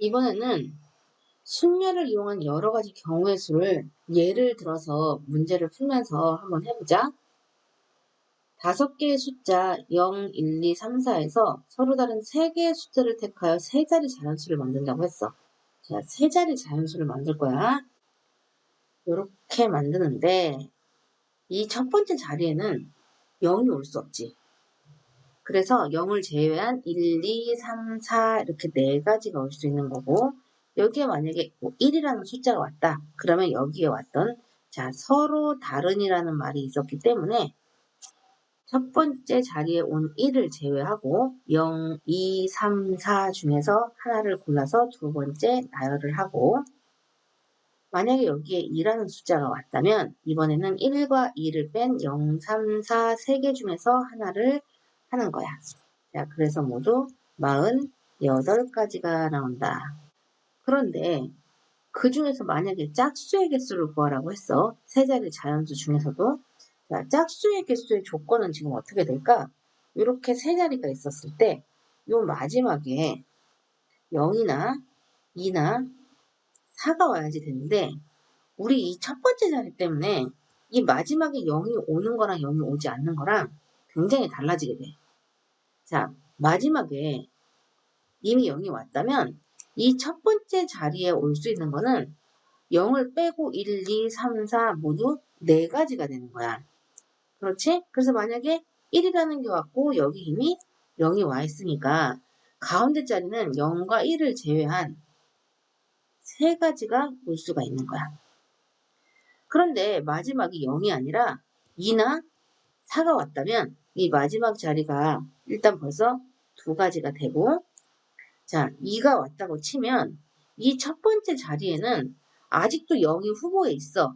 이번에는 순열을 이용한 여러 가지 경우의 수를 예를 들어서 문제를 풀면서 한번 해보자. 다섯 개의 숫자 0, 1, 2, 3, 4에서 서로 다른 세 개의 숫자를 택하여 세 자리 자연수를 만든다고 했어. 자, 세 자리 자연수를 만들 거야. 이렇게 만드는데 이 첫 번째 자리에는 0이 올 수 없지. 그래서 0을 제외한 1, 2, 3, 4 이렇게 네 가지가 올 수 있는 거고 여기에 만약에 뭐 1이라는 숫자가 왔다. 그러면 여기에 왔던 자 서로 다른이라는 말이 있었기 때문에 첫 번째 자리에 온 1을 제외하고 0, 2, 3, 4 중에서 하나를 골라서 두 번째 나열을 하고 만약에 여기에 2라는 숫자가 왔다면 이번에는 1과 2를 뺀 0, 3, 4 세 개 중에서 하나를 하는 거야. 자, 그래서 모두 48가지가 나온다. 그런데 그 중에서 만약에 짝수의 개수를 구하라고 했어. 세 자리 자연수 중에서도 자, 짝수의 개수의 조건은 지금 어떻게 될까? 이렇게 세 자리가 있었을 때, 요 마지막에 0이나 2나 4가 와야지 되는데, 우리 이 첫 번째 자리 때문에 이 마지막에 0이 오는 거랑 0이 오지 않는 거랑 굉장히 달라지게 돼. 자, 마지막에 이미 0이 왔다면 이 첫 번째 자리에 올 수 있는 거는 0을 빼고 1, 2, 3, 4 모두 4가지가 되는 거야. 그렇지? 그래서 만약에 1이라는 게 왔고 여기 이미 0이 와 있으니까 가운데 자리는 0과 1을 제외한 세 가지가 올 수가 있는 거야. 그런데 마지막이 0이 아니라 2나 4가 왔다면 이 마지막 자리가 일단 벌써 두 가지가 되고 자 2가 왔다고 치면 이 첫 번째 자리에는 아직도 0이 후보에 있어.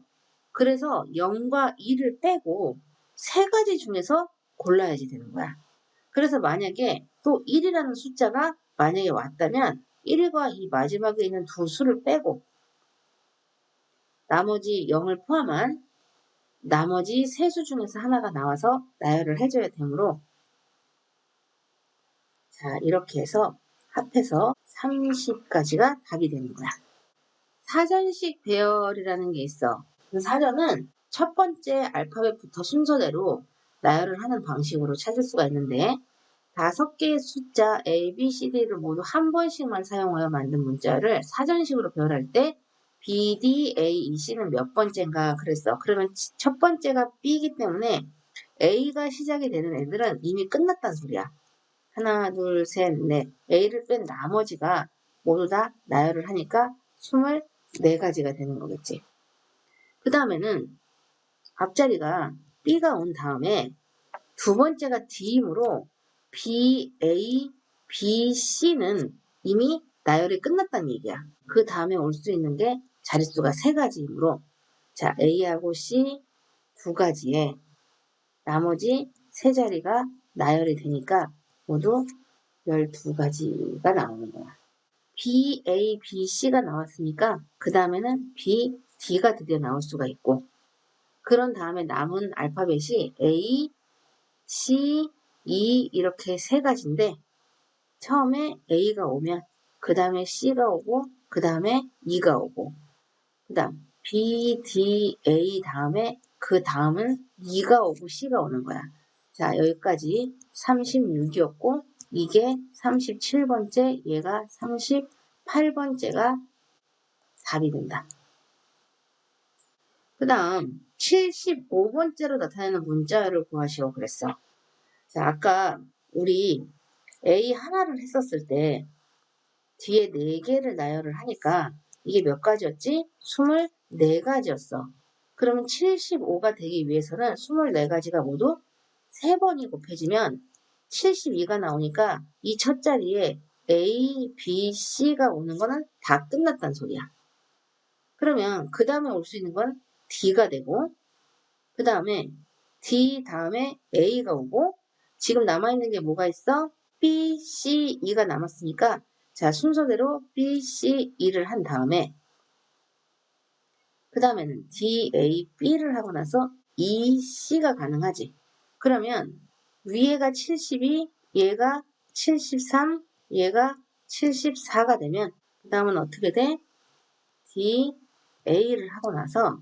그래서 0과 2를 빼고 세 가지 중에서 골라야지 되는 거야. 그래서 만약에 또 1이라는 숫자가 만약에 왔다면 1과 2 마지막에 있는 두 수를 빼고 나머지 0을 포함한 나머지 세 수 중에서 하나가 나와서 나열을 해줘야 되므로 자 이렇게 해서 합해서 30까지가 답이 되는 거야. 사전식 배열이라는 게 있어. 그 사전은 첫 번째 알파벳부터 순서대로 나열을 하는 방식으로 찾을 수가 있는데 다섯 개의 숫자 A, B, C, D를 모두 한 번씩만 사용하여 만든 문자를 사전식으로 배열할 때 B, D, A, E, C는 몇 번째인가 그랬어. 그러면 첫 번째가 B이기 때문에 A가 시작이 되는 애들은 이미 끝났단 소리야. 하나, 둘, 셋, 넷. A를 뺀 나머지가 모두 다 나열을 하니까 24가지가 되는 거겠지. 그 다음에는 앞자리가 B가 온 다음에 두 번째가 D이므로 B, A, B, C는 이미 나열이 끝났다는 얘기야. 그 다음에 올 수 있는 게 자릿수가 세 가지이므로 자 A하고 C 두 가지에 나머지 세 자리가 나열이 되니까 모두 12가지가 나오는 거야. B, A, B, C가 나왔으니까 그 다음에는 B, D가 드디어 나올 수가 있고 그런 다음에 남은 알파벳이 A, C, E 이렇게 세 가지인데 처음에 A가 오면 그 다음에 C가 오고 그 다음에 E가 오고 그 다음 B, D, A 다음에 그 다음은 E가 오고 C가 오는 거야. 자 여기까지 36이었고 이게 37번째 얘가 38번째가 답이 된다. 그 다음 75번째로 나타내는 문자를 구하시오 그랬어. 자, 아까 우리 A 하나를 했었을 때 뒤에 4개를 나열을 하니까 이게 몇 가지였지? 24가지였어. 그러면 75가 되기 위해서는 24가지가 모두 3번이 곱해지면 72가 나오니까 이 첫 자리에 A, B, C가 오는 거는 다 끝났단 소리야. 그러면 그 다음에 올 수 있는 건 D가 되고 그 다음에 D 다음에 A가 오고 지금 남아있는 게 뭐가 있어? B, C, E가 남았으니까 자 순서대로 B, C, E를 한 다음에 그 다음에는 D, A, B를 하고 나서 E, C가 가능하지. 그러면 위에가 72, 얘가 73, 얘가 74가 되면 그 다음은 어떻게 돼? D, A를 하고 나서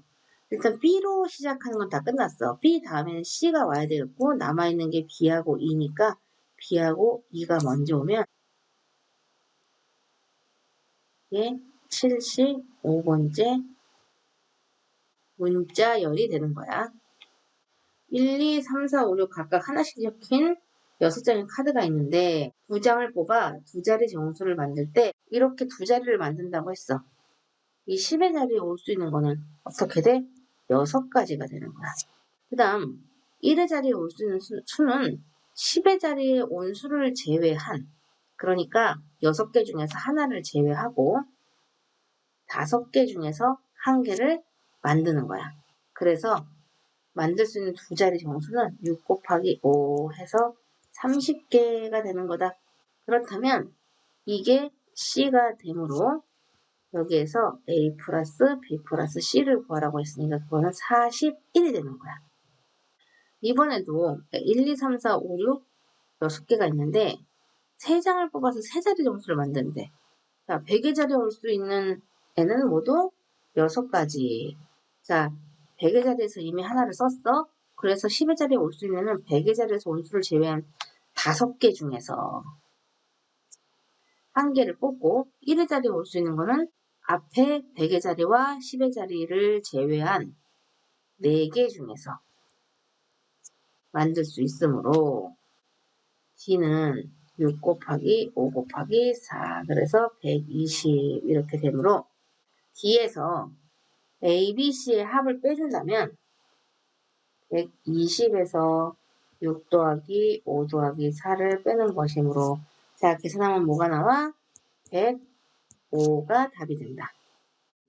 일단 B로 시작하는 건 다 끝났어. B 다음에는 C가 와야 되겠고 남아있는 게 B하고 E니까 B하고 E가 먼저 오면 이게 75번째 문자열이 되는 거야. 1, 2, 3, 4, 5, 6 각각 하나씩 적힌 6장의 카드가 있는데 두 장을 뽑아 두 자리 정수를 만들 때 이렇게 두 자리를 만든다고 했어. 이 10의 자리에 올 수 있는 거는 어떻게 돼? 6가지가 되는 거야. 그 다음 1의 자리에 올 수 있는 수, 수는 10의 자리에 온 수를 제외한 그러니까 6개 중에서 하나를 제외하고 5개 중에서 한 개를 만드는 거야. 그래서 만들 수 있는 두 자리 정수는 6 곱하기 5 해서 30개가 되는 거다. 그렇다면 이게 C가 되므로 여기에서 A 플러스 B 플러스 C를 구하라고 했으니까 그거는 41이 되는 거야. 이번에도 1, 2, 3, 4, 5, 6 6개가 있는데 3장을 뽑아서 3자리 정수를 만드는데 자, 100의 자리에 올 수 있는 애는 모두 6가지. 자, 100의 자리에서 이미 하나를 썼어. 그래서 10의 자리에 올 수 있는 100의 자리에서 온수를 제외한 5개 중에서 한 개를 뽑고 1의 자리에 올 수 있는 거는 앞에 100의 자리와 10의 자리를 제외한 4개 중에서 만들 수 있으므로 D는 6 곱하기 5 곱하기 4 그래서 120 이렇게 되므로 D에서 A, B, C의 합을 빼준다면 120에서 6 더하기 5 더하기 4를 빼는 것이므로 자 계산하면 뭐가 나와? 105가 답이 된다.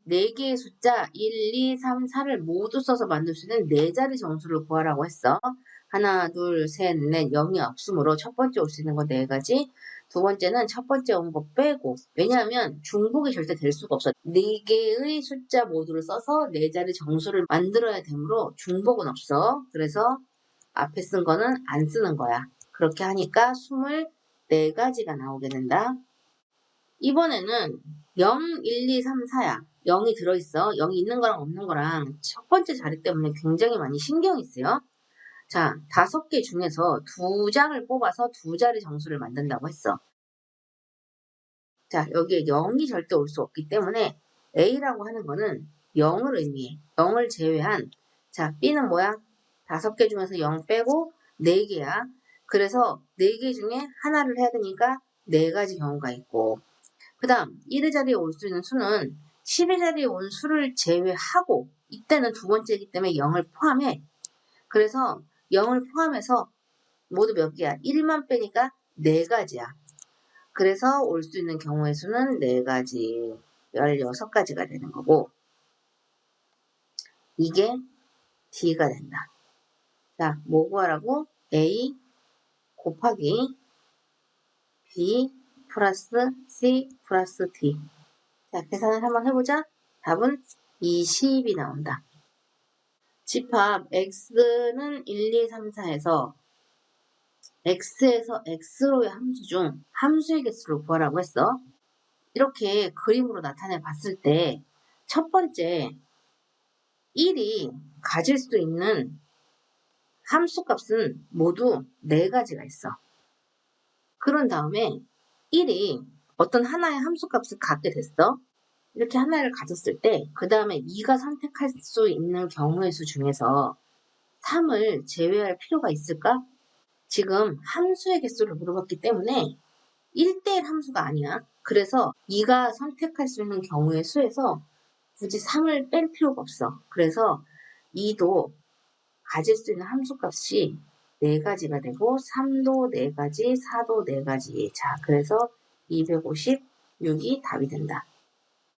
4개의 숫자 1, 2, 3, 4를 모두 써서 만들 수 있는 4자리 정수를 구하라고 했어. 하나, 둘, 셋, 넷, 0이 없으므로 첫 번째 올 수 있는 거 4가지. 두 번째는 첫 번째 온 거 빼고. 왜냐하면 중복이 절대 될 수가 없어. 4개의 숫자 모두를 써서 4자리 정수를 만들어야 되므로 중복은 없어. 그래서 앞에 쓴 거는 안 쓰는 거야. 그렇게 하니까 24가지가 나오게 된다. 이번에는 0, 1, 2, 3, 4야. 0이 들어있어. 0이 있는 거랑 없는 거랑 첫 번째 자리 때문에 굉장히 많이 신경이 쓰여. 자, 다섯 개 중에서 두 장을 뽑아서 두 자리 정수를 만든다고 했어. 자, 여기에 0이 절대 올 수 없기 때문에 A라고 하는 거는 0을 의미해. 0을 제외한 자, B는 뭐야? 다섯 개 중에서 0 빼고 4개야. 그래서 4개 중에 하나를 해야 되니까 4가지 경우가 있고 그 다음 1의 자리에 올 수 있는 수는 10의 자리에 온 수를 제외하고 이때는 두 번째이기 때문에 0을 포함해. 그래서 0을 포함해서 모두 몇 개야? 1만 빼니까 4가지야. 그래서 올 수 있는 경우의 수는 4가지, 16가지가 되는 거고 이게 D가 된다. 자, 뭐 구하라고? A 곱하기 B 플러스 C 플러스 D. 자, 계산을 한번 해보자. 답은 20이 나온다. 집합 x는 1, 2, 3, 4에서 x에서 x로의 함수 중 함수의 개수를 구하라고 했어. 이렇게 그림으로 나타내 봤을 때 첫 번째 1이 가질 수 있는 함수 값은 모두 4가지가 있어. 그런 다음에 1이 어떤 하나의 함수 값을 갖게 됐어. 이렇게 하나를 가졌을 때, 그 다음에 2가 선택할 수 있는 경우의 수 중에서 3을 제외할 필요가 있을까? 지금 함수의 개수를 물어봤기 때문에 1대1 함수가 아니야. 그래서 2가 선택할 수 있는 경우의 수에서 굳이 3을 뺄 필요가 없어. 그래서 2도 가질 수 있는 함수 값이 4가지가 되고 3도 4가지, 4도 4가지. 자, 그래서 256이 답이 된다.